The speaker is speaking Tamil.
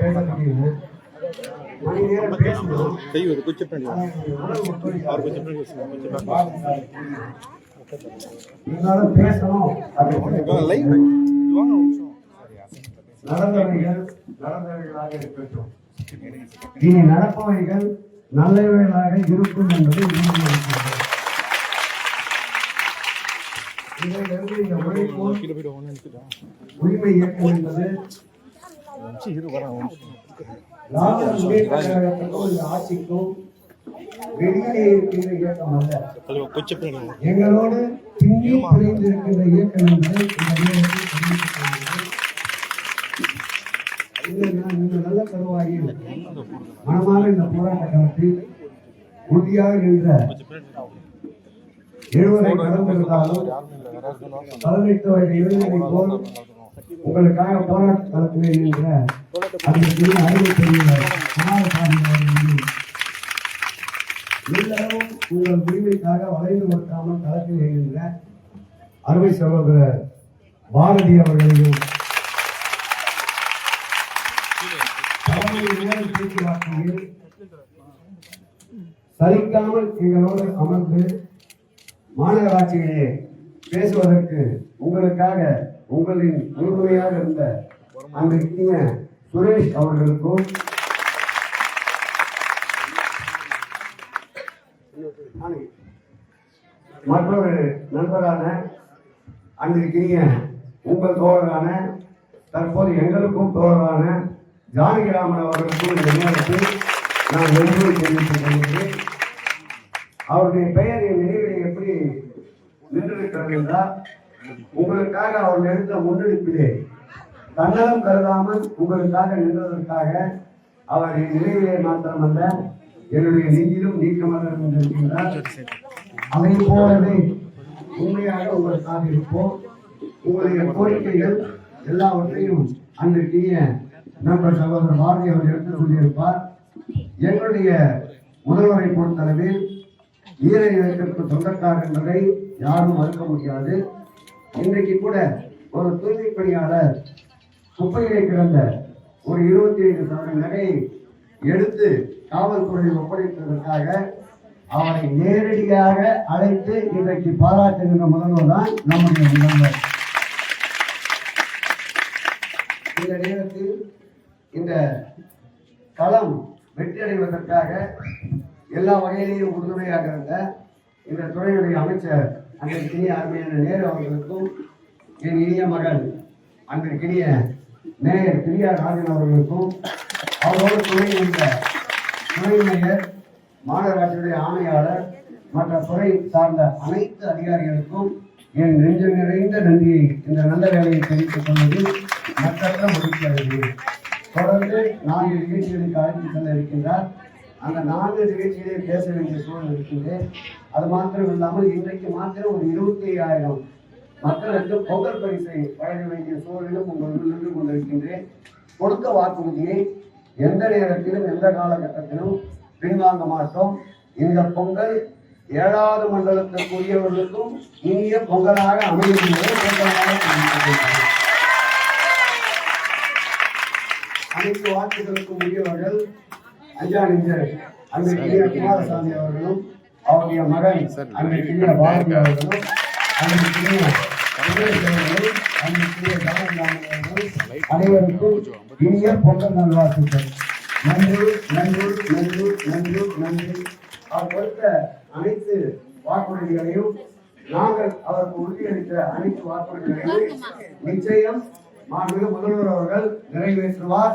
பேசக்கூடியது மணி நேரம் பேசணும் செய்வது உணவு ஒத்துழைக்காது. அவர் குச்சிப்பண்டி வச்சுருக்காங்க இருந்தாலும் பேசணும். லைவ் நடந்தவைகள் நடந்தவைகளாக இருக்கட்டும். இனி நடப்பவைகள் நல்லவைகளாக இருக்கும் என்பது உரிமை இயக்கம் என்பது ஆட்சிக்கும் வெளியிலே இருக்கின்ற இயக்கம் அல்ல. எங்களோடு பின்னி பிணைந்திருக்கின்ற இயக்கம் என்பதை. இந்த நல்ல இந்த போராட்ட உறுதியாக நின்ற எழுவரை கடந்திருந்தாலும் பதினெட்டு வயது இளைஞரை போல் உங்களுக்காக போராட்ட களத்திலே நின்ற அந்த அறிவு எல்லாரும் உங்கள் உரிமைக்காக வளைந்து கொடுக்காமல் களத்தில் இருக்கின்ற அருமை சகோதரர் பாரதி அவர்களையும் சலிக்காமல் எங்களோடு அமர்ந்து மாநகராட்சியிலே பேசுவதற்கு உங்களுக்காக உங்களின் முழுமையாக இருந்த அங்கிருக்கிய சுரேஷ் அவர்களுக்கும் மற்றொரு நண்பரான அங்கிருக்கிய உங்கள் தோழரான தற்போது எங்களுக்கும் தோழரான ஜானகிராமன் அவர்களுக்கும் இந்த நேரத்தில் நான் நன்றி தெரிவித்துக் கொள்கிறேன். அவருடைய பெயர் என் நினைவில் எப்படி நின்றிருக்கிறது என்றால் உங்களுக்காக அவர் எடுத்த முன்னெடுப்பிலே தன்னலம் கருதாமல் உங்களுக்காக நின்றதற்காக அவர் என் நிலையிலே மாத்திரமல்ல என்னுடைய நெஞ்சிலும் நீக்கமல்ல இருக்கின்றார். அதை போலவே உண்மையாக உங்களுக்காக இருப்போம். உங்களுடைய கோரிக்கைகள் எல்லாவற்றையும் அன்றைக்கு நண்பர் சகோதரர் பாரதி அவர் எடுத்துக் கொண்டிருப்பார். எங்களுடைய முதல்வரை பொறுத்தளவில் ஈரை இயக்கத்திற்கு சொந்தக்காரர் என்பதை யாரும் மறுக்க முடியாது. இன்றைக்கு கூட ஒரு தூய்மை பணியாளர் குப்பையிலே கிடந்த ஒரு இருபத்தி ஐந்து சதவீத நகையை எடுத்து காவல்துறையில் ஒப்படைத்ததற்காக அவரை நேரடியாக அழைத்து இன்றைக்கு பாராட்டுகின்ற முதல்வர் தான் நம்முடைய முதல்வர். இந்த நேரத்தில் இந்த களம் வெற்றியடைவதற்காக எல்லா வகையிலையும் உறுதுணையாக இருந்த இந்த துறையுடைய அமைச்சர் அன்றைக்கினிய அருமையான நேரு அவர்களுக்கும் என் இனிய மகள் அன்றைக்கினிய மேயர் பிரியார் ராஜன் அவர்களுக்கும் அவரோடு துணை நின்ற துணை மேயர் மாநகராட்சியுடைய ஆணையாளர் மற்ற துறை சார்ந்த அனைத்து அதிகாரிகளுக்கும் என் நெஞ்சு நிறைந்த நன்றியை இந்த நல்ல வேலையை தெரிவித்துக் கொள்வது மற்ற முடிக்கிறது தொடர்ந்து நான்கு நிகழ்ச்சிகளுக்கு அழைத்து செல்ல இருக்கின்றார் அந்த நான்கு நிகழ்ச்சியிலே பேச வேண்டிய சூழல் இருக்குது. அது மாத்திரம் இல்லாமல் இன்றைக்கு மாத்திரம் ஒரு இருபத்தி ஐயாயிரம் மக்களுக்கு பொங்கல் பரிசை வழங்க வேண்டிய சூழலிலும் உங்கள் நின்று கொண்டிருக்கின்றேன். கொடுத்த வாக்குறுதியை எந்த நேரத்திலும் எந்த காலகட்டத்திலும் பின்வாங்க மாட்டோம். இந்த பொங்கல் ஏழாவது மண்டலத்திற்குரியவர்களுக்கும் இனிய பொங்கலாக அமையும் அனைத்து வாக்குகளுக்கும் உரியவர்கள் நெஞ்சர் அன்றைக்கு குமாரசாமி அவர்களும் அவருடைய மகன் அன்றைக்கு பாரதி அவர்களும் அன்றைக்கு அனைவருக்கும் இனிய பொங்கல் நல்வாழ்த்துக்கள். நன்றி நன்றி நன்றி நன்றி நன்றி. அவர் கொடுத்த அனைத்து வாக்குறுதிகளையும் நாங்கள் அவருக்கு உறுதியளித்த அனைத்து வாக்குறுதிகளையும் நிச்சயம் மாண்புமிகு முதல்வர் அவர்கள் நிறைவேற்றுவார்.